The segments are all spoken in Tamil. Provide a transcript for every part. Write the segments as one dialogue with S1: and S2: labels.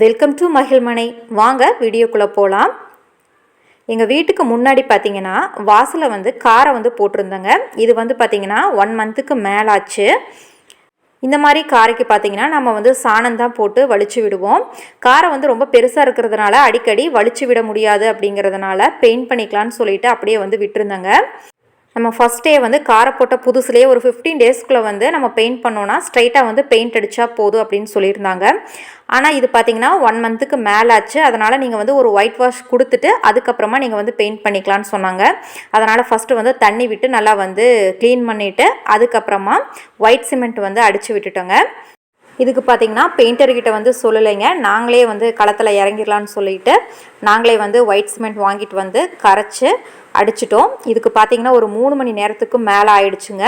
S1: வெல்கம் டு மகிழ்மனை வாங்க வீடியோக்குள்ளே போகலாம் எங்கள் வீட்டுக்கு முன்னாடி பார்த்தீங்கன்னா வாசலில் வந்து காரை வந்து போட்டிருந்தேங்க. இது வந்து பார்த்தீங்கன்னா ஒன் மந்த்துக்கு மேலாச்சு. இந்த மாதிரி காரைக்கு பார்த்தீங்கன்னா நம்ம வந்து சாணம் தான் போட்டு வலிச்சு விடுவோம். காரை வந்து ரொம்ப பெருசாக இருக்கிறதுனால அடிக்கடி வலிச்சு விட முடியாது அப்படிங்கிறதுனால பெயிண்ட் பண்ணிக்கலான்னு சொல்லிட்டு அப்படியே வந்து விட்டுருந்தேங்க. நம்ம ஃபஸ்ட் டே வந்து காரை போட்ட புதுசுலேயே ஒரு ஃபிஃப்டீன் டேஸ்க்குள்ளே வந்து நம்ம பெயிண்ட் பண்ணோன்னா ஸ்ட்ரைட்டாக வந்து பெயிண்ட் அடித்தா போதும் அப்படின்னு சொல்லியிருந்தாங்க. ஆனால் இது பார்த்தீங்கன்னா ஒன் மந்த்துக்கு மேலே ஆச்சு. அதனால் நீங்கள் வந்து ஒரு ஒயிட் வாஷ் கொடுத்துட்டு அதுக்கப்புறமா நீங்கள் வந்து பெயிண்ட் பண்ணிக்கலான்னு சொன்னாங்க. அதனால் ஃபஸ்ட்டு வந்து தண்ணி விட்டு நல்லா வந்து க்ளீன் பண்ணிவிட்டு அதுக்கப்புறமா ஒயிட் சிமெண்ட் வந்து அடித்து விட்டுட்டோங்க. இதுக்கு பார்த்தீங்கன்னா பெயிண்டர்கிட்ட வந்து சொல்லலைங்க. நாங்களே வந்து களத்தில் இறங்கிடலான்னு சொல்லிட்டு நாங்களே வந்து ஒயிட் சிமெண்ட் வாங்கிட்டு வந்து கரைச்சி அடிச்சிட்டோம். இதுக்கு பார்த்தீங்கன்னா ஒரு மூணு மணி நேரத்துக்கு மேலே ஆயிடுச்சுங்க.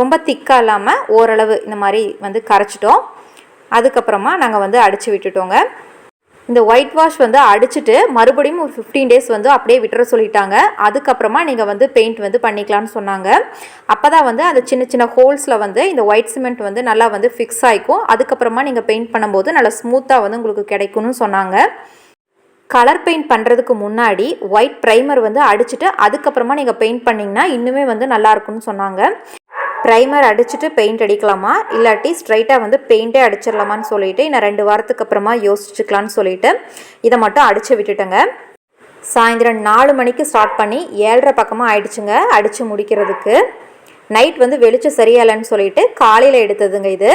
S1: ரொம்ப திக்காக இல்லாமல் ஓரளவு இந்த மாதிரி வந்து கரைச்சிட்டோம். அதுக்கப்புறமா நாங்கள் வந்து அடித்து விட்டுட்டோங்க. இந்த ஒயிட் வாஷ் வந்து அடிச்சுட்டு மறுபடியும் ஒரு ஃபிஃப்டீன் டேஸ் வந்து அப்படியே விட்டுற சொல்லிட்டாங்க. அதுக்கப்புறமா நீங்கள் வந்து பெயிண்ட் வந்து பண்ணிக்கலாம்னு சொன்னாங்க. அப்போ தான் வந்து அந்த சின்ன சின்ன ஹோல்ஸில் வந்து இந்த ஒயிட் சிமெண்ட் வந்து நல்லா வந்து ஃபிக்ஸ் ஆகிக்கும் அதுக்கப்புறமா நீங்கள் பெயிண்ட் பண்ணும்போது நல்லா ஸ்மூத்தாக வந்து உங்களுக்கு கிடைக்கும்னு சொன்னாங்க. கலர் பெயிண்ட் பண்ணுறதுக்கு முன்னாடி ஒயிட் ப்ரைமர் வந்து அடிச்சுட்டு அதுக்கப்புறமா நீங்கள் பெயிண்ட் பண்ணிங்கன்னா இன்னுமே வந்து நல்லா இருக்கும்னு சொன்னாங்க. ப்ரைமர் அடிச்சுட்டு பெயிண்ட் அடிக்கலாமா? இல்லாட்டி ஸ்ட்ரைட்டாக வந்து பெயிண்ட்டே அடிச்சிடலாமான்னு சொல்லிட்டு இன்னும் ரெண்டு வாரத்துக்கு அப்புறமா யோசிச்சுக்கலான்னு சொல்லிட்டு இதை மட்டும் அடித்து விட்டுட்டேங்க. சாயந்தரம் நாலு மணிக்கு ஸ்டார்ட் பண்ணி ஏழரை பக்கமாக ஆயிடுச்சுங்க அடித்து முடிக்கிறதுக்கு. நைட் வந்து வெளிச்சம் சரியாயில்லைன்னு சொல்லிட்டு காலையில் எடுத்ததுங்க இது.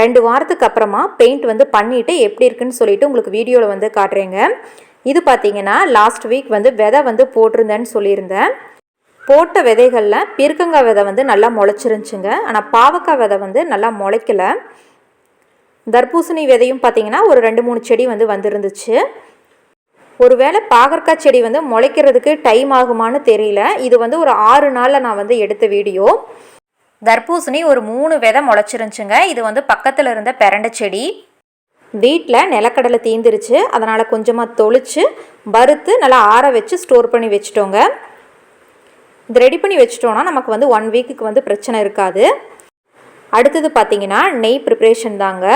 S1: ரெண்டு வாரத்துக்கு அப்புறமா பெயிண்ட் வந்து பண்ணிவிட்டு எப்படி இருக்குன்னு சொல்லிவிட்டு உங்களுக்கு வீடியோவில் வந்து காட்டுறேங்க. இது பார்த்தீங்கன்னா லாஸ்ட் வீக் வந்து விதை வந்து போட்டிருந்தேன்னு சொல்லியிருந்தேன். போட்ட விதைகளில் பீர்க்கங்காய் விதை வந்து நல்லா முளைச்சிருந்துச்சுங்க. ஆனால் பாவக்காய் விதை வந்து நல்லா முளைக்கலை. தர்பூசணி விதையும் பார்த்தீங்கன்னா ஒரு ரெண்டு மூணு செடி வந்து வந்துருந்துச்சு. ஒருவேளை பாகற்காய் செடி வந்து முளைக்கிறதுக்கு டைம் ஆகுமான்னு தெரியல. இது வந்து ஒரு ஆறு நாளில் நான் வந்து எடுத்த வீடியோ. தர்பூசணி ஒரு மூணு விதை முளைச்சிருந்துச்சுங்க. இது வந்து பக்கத்தில் இருந்த பெரண்டை செடி. வீட்டில் நிலக்கடலை தீந்துருச்சு. அதனால் கொஞ்சமாக தொளிச்சு வறுத்து நல்லா ஆற வச்சு ஸ்டோர் பண்ணி வச்சுட்டோங்க. இது ரெடி பண்ணி வச்சிட்டோன்னா நமக்கு வந்து ஒன் வீக்குக்கு வந்து பிரச்சனை இருக்காது. அடுத்தது பார்த்தீங்கன்னா நெய் ப்ரிப்ரேஷன் தாங்க.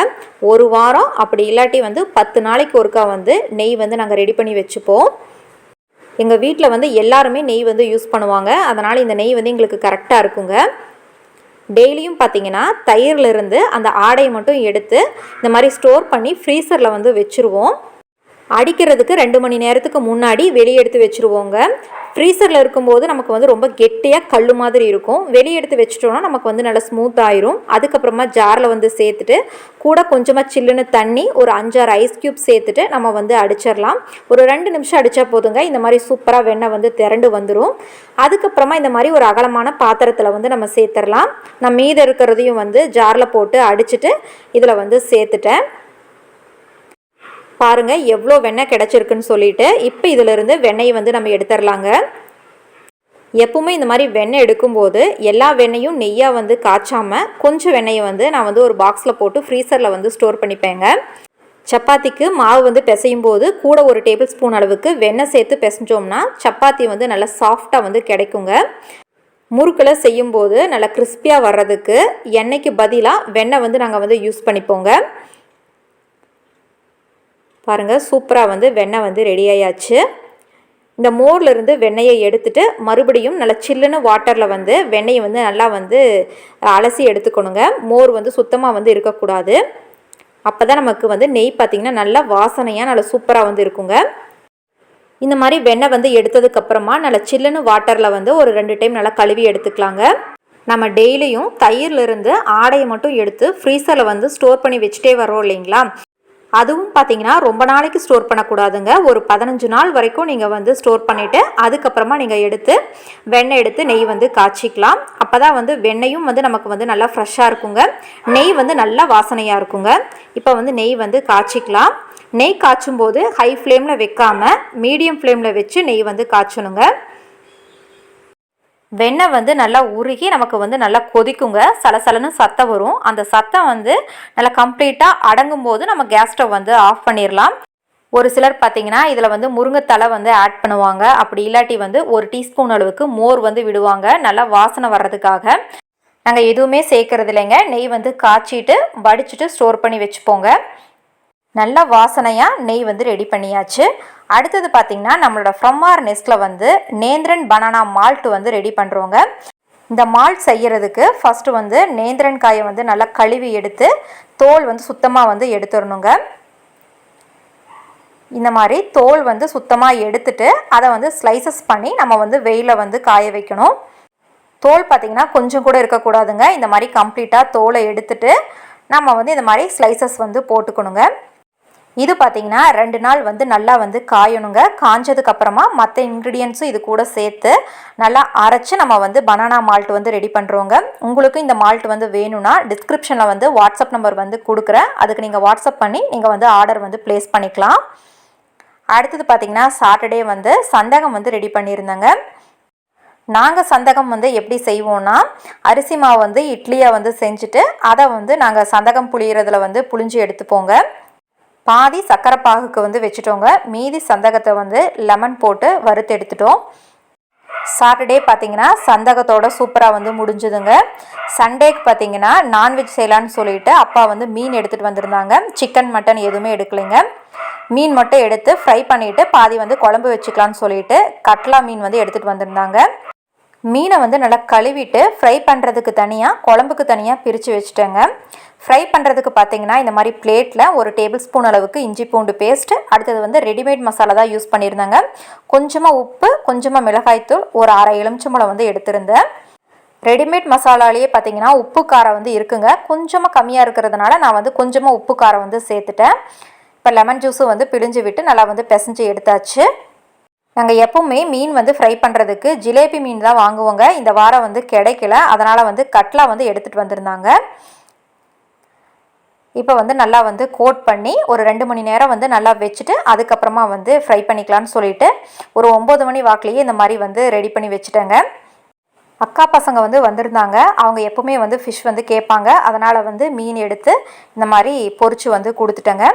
S1: ஒரு வாரம் அப்படி இல்லாட்டி வந்து பத்து நாளைக்கு ஒருக்கா வந்து நெய் வந்து நாங்கள் ரெடி பண்ணி வச்சுப்போம். எங்கள் வீட்டில் வந்து எல்லாருமே நெய் வந்து யூஸ் பண்ணுவாங்க. அதனால் இந்த நெய் வந்து எங்களுக்கு கரெக்டாக இருக்குங்க. டெய்லியும் பார்த்தீங்கன்னா தயிர்லேருந்து அந்த ஆடையை மட்டும் எடுத்து இந்த மாதிரி ஸ்டோர் பண்ணி ஃப்ரீசரில் வந்து வச்சுருவோம். அடிக்கிறதுக்கு ரெண்டு மணி நேரத்துக்கு முன்னாடி வெளியே எடுத்து வச்சுருவோங்க. ஃப்ரீசரில் இருக்கும்போது நமக்கு வந்து ரொம்ப கெட்டியாக கல் மாதிரி இருக்கும். வெளியே எடுத்து வச்சிட்டோம்னா நமக்கு வந்து நல்லா ஸ்மூத் ஆயிரும். அதுக்கப்புறமா ஜாரில் வந்து சேர்த்துட்டு கூட கொஞ்சமாக சில்லுன்னு தண்ணி ஒரு அஞ்சாறு ஐஸ் க்யூப் சேர்த்துட்டு நம்ம வந்து அடிச்சிடலாம். ஒரு ரெண்டு நிமிஷம் அடித்தா போதுங்க. இந்த மாதிரி சூப்பராக வெண்ணெய் வந்து திரண்டு வந்துடும் அதுக்கப்புறமா இந்த மாதிரி ஒரு அகலமான பாத்திரத்தில் வந்து நம்ம சேர்த்துடலாம். நான் மீதம் இருக்கிறதையும் வந்து ஜாரில் போட்டு அடிச்சுட்டு இதில் வந்து சேர்த்துட்டேன். பாருங்கள் எவ்வளோ வெண்ணெய் கிடச்சிருக்குன்னு சொல்லிட்டு இப்போ இதிலிருந்து வெண்ணெயை வந்து நம்ம எடுத்துடலாங்க எப்பவுமே இந்த மாதிரி வெண்ணெய் எடுக்கும்போது எல்லா வெண்ணையும் நெய்யாக வந்து காய்ச்சாமல் கொஞ்சம் வெண்ணெயை வந்து நான் வந்து ஒரு பாக்ஸில் போட்டு ஃப்ரீசரில் வந்து ஸ்டோர் பண்ணிப்பேங்க. சப்பாத்திக்கு மாவு வந்து பிசையும் போது கூட ஒரு டேபிள் ஸ்பூன் அளவுக்கு வெண்ணெய் சேர்த்து பிசைஞ்சோம்னா சப்பாத்தி வந்து நல்லா சாஃப்டாக வந்து கிடைக்குங்க. முறுக்கில் செய்யும்போது நல்லா கிறிஸ்பியாக வர்றதுக்கு எண்ணெய்க்கு பதிலாக வெண்ணெய் வந்து நாங்கள் வந்து யூஸ் பண்ணிப்போங்க. பாருங்கள் சூப்பராக வந்து வெண்ணெய் வந்து ரெடி ஆயாச்சு. இந்த மோர்லேருந்து வெண்ணெயை எடுத்துகிட்டு மறுபடியும் நல்லா சில்லுன்னு வாட்டரில் வந்து வெண்ணெயை வந்து நல்லா வந்து அலசி எடுத்துக்கணுங்க. மோர் வந்து சுத்தமாக வந்து இருக்கக்கூடாது. அப்போ தான் நமக்கு வந்து நெய் பார்த்திங்கன்னா நல்லா வாசனையாக நல்லா சூப்பராக வந்து இருக்குங்க. இந்த மாதிரி வெண்ணெய் வந்து எடுத்ததுக்கப்புறமா நல்லா சில்லுன்னு வாட்டரில் வந்து ஒரு ரெண்டு டைம் நல்லா கழுவி எடுத்துக்கலாங்க. நம்ம டெய்லியும் தயிர்லேருந்து ஆடையை மட்டும் எடுத்து ஃப்ரீசரில் வந்து ஸ்டோர் பண்ணி வச்சுட்டே வரோம் இல்லைங்களா? அதுவும் பார்த்தீங்கன்னா ரொம்ப நாளைக்கு ஸ்டோர் பண்ணக்கூடாதுங்க. ஒரு பதினஞ்சு நாள் வரைக்கும் நீங்கள் வந்து ஸ்டோர் பண்ணிவிட்டு அதுக்கப்புறமா நீங்கள் எடுத்து வெண்ணெய் எடுத்து நெய் வந்து காய்ச்சிக்கலாம். அப்போ தான் வந்து வெண்ணெயும் வந்து நமக்கு வந்து நல்லா ஃப்ரெஷ்ஷாக இருக்குங்க. நெய் வந்து நல்லா வாசனையாக இருக்குங்க. இப்போ வந்து நெய் வந்து காய்ச்சிக்கலாம். நெய் காய்ச்சும் போது ஹை ஃப்ளேமில் வைக்காமல் மீடியம் ஃப்ளேமில் வச்சு நெய் வந்து காய்ச்சணுங்க. வெண்ணெய் வந்து நல்லா உருகி நமக்கு வந்து நல்லா கொதிக்குங்க. சலசலன்னு சத்தம் வரும். அந்த சத்தம் வந்து நல்லா கம்ப்ளீட்டாக அடங்கும் போது நம்ம கேஸ் ஸ்டவ் வந்து ஆஃப் பண்ணிடலாம் ஒரு சிலர் பார்த்தீங்கன்னா இதில் வந்து முருங்கைத்தலை வந்து ஆட் பண்ணுவாங்க. அப்படி இல்லாட்டி வந்து ஒரு டீஸ்பூன் அளவுக்கு மோர் வந்து விடுவாங்க. நல்லா வாசனை வர்றதுக்காக. நாங்கள் எதுவுமே சேர்க்கறது இல்லைங்க. நெய் வந்து காய்ச்சிட்டு வடிச்சிட்டு ஸ்டோர் பண்ணி வச்சுப்போங்க. நல்ல வாசனையாக நெய் வந்து ரெடி பண்ணியாச்சு. அடுத்தது பார்த்திங்கன்னா நம்மளோட ஃப்ரம்மார் நெஸ்ட்டில் வந்து நேந்திரன் பனானா மால்ட் வந்து ரெடி பண்ணுறோங்க இந்த மால்ட் செய்கிறதுக்கு ஃபஸ்ட்டு வந்து நேந்திரன் காயை வந்து நல்லா கழுவி எடுத்து தோல் வந்து சுத்தமாக வந்து எடுத்துடணுங்க. இந்த மாதிரி தோல் வந்து சுத்தமாக எடுத்துட்டு அதை வந்து ஸ்லைசஸ் பண்ணி நம்ம வந்து வெயிலில் வந்து காய வைக்கணும். தோல் பார்த்திங்கன்னா கொஞ்சம் கூட இருக்கக்கூடாதுங்க. இந்த மாதிரி கம்ப்ளீட்டாக தோலை எடுத்துட்டு நம்ம வந்து இந்த மாதிரி ஸ்லைசஸ் வந்து போட்டுக்கணுங்க. இது பார்த்திங்கன்னா ரெண்டு நாள் வந்து நல்லா வந்து காயணுங்க. காஞ்சதுக்கப்புறமா மற்ற இன்க்ரீடியன்ஸும் இது கூட சேர்த்து நல்லா அரைச்சி நம்ம வந்து பனானா மால்ட் வந்து ரெடி பண்ணுறோங்க உங்களுக்கு இந்த மால்ட் வந்து வேணும்னா டிஸ்கிரிப்ஷனில் வந்து வாட்ஸ்அப் நம்பர் வந்து கொடுக்குறேன். அதுக்கு நீங்கள் வாட்ஸ்அப் பண்ணி நீங்கள் வந்து ஆர்டர் வந்து ப்ளேஸ் பண்ணிக்கலாம். அடுத்தது பார்த்திங்கன்னா சாட்டர்டே வந்து சந்தகம் வந்து ரெடி பண்ணியிருந்தேங்க. நாங்கள் சந்தகம் வந்து எப்படி செய்வோம்னா அரிசி மாவு வந்து இட்லியை வந்து செஞ்சுட்டு அதை வந்து நாங்கள் சந்தகம் புளியறதுல வந்து புளிஞ்சு எடுத்துப்போங்க. பாதி சக்கரை பாகுக்கு வந்து வச்சுட்டோங்க. மீதி சந்தகத்தை வந்து லெமன் போட்டு வறுத்து எடுத்துட்டோம். சாட்டர்டே பார்த்தீங்கன்னா சந்தகத்தோட சூப்பராக வந்து முடிஞ்சுதுங்க. சண்டேக்கு பார்த்தீங்கன்னா நான்வெஜ் செய்யலான்னு சொல்லிட்டு அப்பா வந்து மீன் எடுத்துகிட்டு வந்திருந்தாங்க. சிக்கன் மட்டன் எதுவுமே எடுக்கலைங்க. மீன் மட்டும் எடுத்து ஃப்ரை பண்ணிவிட்டு பாதி வந்து குழம்பு வச்சுக்கலான்னு சொல்லிட்டு கட்லா மீன் வந்து எடுத்துகிட்டு வந்திருந்தாங்க. மீனை வந்து நல்லா கழுவிட்டு ஃப்ரை பண்ணுறதுக்கு தனியாக குழம்புக்கு தனியாக பிரித்து வச்சுட்டேங்க. ஃப்ரை பண்ணுறதுக்கு பார்த்தீங்கன்னா இந்த மாதிரி பிளேட்டில் ஒரு டேபிள் ஸ்பூன் அளவுக்கு இஞ்சி பூண்டு பேஸ்ட்டு அடுத்தது வந்து ரெடிமேட் மசாலா தான் யூஸ் பண்ணியிருந்தாங்க. கொஞ்சமாக உப்பு கொஞ்சமாக மிளகாய்த்தூள் ஒரு அரை எலுமிச்சம்பழம் வந்து எடுத்திருந்தேன். ரெடிமேட் மசாலாலேயே பார்த்தீங்கன்னா உப்பு காரம் வந்து இருக்குங்க. கொஞ்சமாக கம்மியாக இருக்கிறதுனால நான் வந்து கொஞ்சமாக உப்பு காரம் வந்து சேர்த்துட்டேன். இப்போ லெமன் ஜூஸும் வந்து பிழிஞ்சு விட்டு நல்லா வந்து பிசைஞ்சு எடுத்தாச்சு. நாங்கள் எப்போவுமே மீன் வந்து ஃப்ரை பண்ணுறதுக்கு ஜிலேபி மீன் தான் வாங்குவோங்க. இந்த வாரம் வந்து கிடைக்கல. அதனால் வந்து கட்லா வந்து எடுத்துகிட்டு வந்திருந்தாங்க. இப்போ வந்து நல்லா வந்து கோட் பண்ணி ஒரு ரெண்டு மணி நேரம் வந்து நல்லா வச்சுட்டு அதுக்கப்புறமா வந்து ஃப்ரை பண்ணிக்கலான்னு சொல்லிட்டு ஒரு ஒம்பது மணி வாக்கிலேயே இந்த மாதிரி வந்து ரெடி பண்ணி வச்சுட்டேங்க. அக்கா பசங்க வந்து வந்திருந்தாங்க. அவங்க எப்பவுமே வந்து ஃபிஷ் வந்து கேட்பாங்க. அதனால் வந்து மீன் எடுத்து இந்த மாதிரி பொறிச்சு வந்து கொடுத்துட்டேங்க.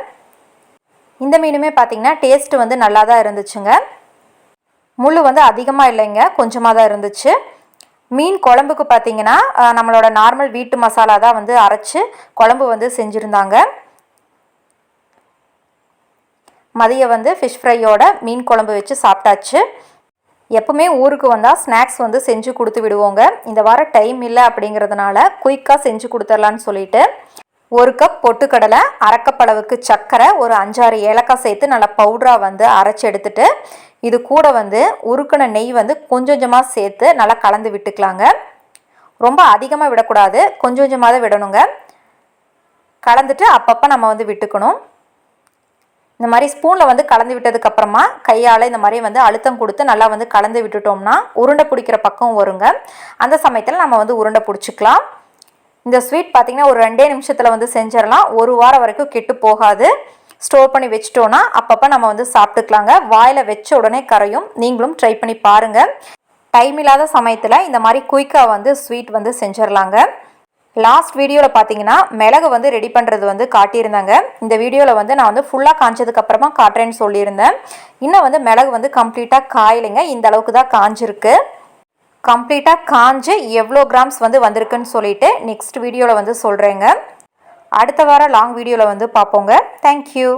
S1: இந்த மீனுமே பார்த்திங்கன்னா டேஸ்ட்டு வந்து நல்லா தான் இருந்துச்சுங்க. முள் வந்து அதிகமாக இல்லைங்க. கொஞ்சமாக தான் இருந்துச்சு. மீன் குழம்புக்கு பார்த்தீங்கன்னா நம்மளோட நார்மல் வீட்டு மசாலா தான் வந்து அரைச்சி குழம்பு வந்து செஞ்சுருந்தாங்க. மதியம் வந்து ஃபிஷ் ஃப்ரையோட மீன் குழம்பு வச்சு சாப்பிட்டாச்சு. எப்பவுமே ஊருக்கு வந்தால் ஸ்நாக்ஸ் வந்து செஞ்சு கொடுத்து விடுவோங்க. இந்த வாரம் டைம் இல்லை அப்படிங்கிறதுனால குயிக்காக செஞ்சு கொடுத்துர்லான்னு சொல்லிட்டு. ஒரு கப் பொட்டுக்கடலை அரைக்கப்பளவுக்கு சர்க்கரை ஒரு அஞ்சாறு ஏலக்காய் சேர்த்து நல்லா பவுடராக வந்து அரைச்சி எடுத்துட்டு இது கூட வந்து உருக்கின நெய் வந்து கொஞ்சம் கொஞ்சமாக சேர்த்து நல்லா கலந்து விட்டுக்கலாங்க. ரொம்ப அதிகமாக விடக்கூடாது கொஞ்சம் கொஞ்சமாக தான் விடணுங்க. கலந்துட்டு அப்பப்போ நம்ம வந்து விட்டுக்கணும். இந்த மாதிரி ஸ்பூனில் வந்து கலந்து விட்டதுக்கப்புறமா கையால் இந்த மாதிரி வந்து அழுத்தம் கொடுத்து நல்லா வந்து கலந்து விட்டுட்டோம்னா உருண்டை பிடிக்கிற பக்கம் வருங்க. அந்த சமயத்தில் நம்ம வந்து உருண்டை பிடிச்சிக்கலாம். இந்த ஸ்வீட் பார்த்திங்கன்னா ஒரு ரெண்டே நிமிஷத்தில் வந்து செஞ்சிடலாம். ஒரு வாரம் வரைக்கும் கெட்டு போகாது. ஸ்டோர் பண்ணி வச்சிட்டோன்னா அப்பப்போ நம்ம வந்து சாப்பிட்டுக்கலாங்க. வாயில் வச்ச உடனே கரையும். நீங்களும் ட்ரை பண்ணி பாருங்கள் டைம் இல்லாத சமயத்தில் இந்த மாதிரி குயிக்காக வந்து ஸ்வீட் வந்து செஞ்சிடலாங்க. லாஸ்ட் வீடியோவில் பார்த்தீங்கன்னா மிளகு வந்து ரெடி பண்ணுறது வந்து காட்டியிருந்தாங்க. இந்த வீடியோவில் வந்து நான் வந்து ஃபுல்லாக காஞ்சதுக்கப்புறமா காட்டுறேன்னு சொல்லியிருந்தேன். இன்னும் வந்து மிளகு வந்து கம்ப்ளீட்டாக காயிலைங்க. இந்த அளவுக்கு தான் காஞ்சிருக்கு. கம்ப்ளீட்டாக காஞ்சு எவ்வளோ கிராம்ஸ் வந்து வந்திருக்குன்னு சொல்லிட்டு நெக்ஸ்ட் வீடியோவில் வந்து சொல்கிறேங்க அடுத்த வாரம் லாங் வீடியோவில் வந்து பார்ப்போங்க. தேங்க்யூ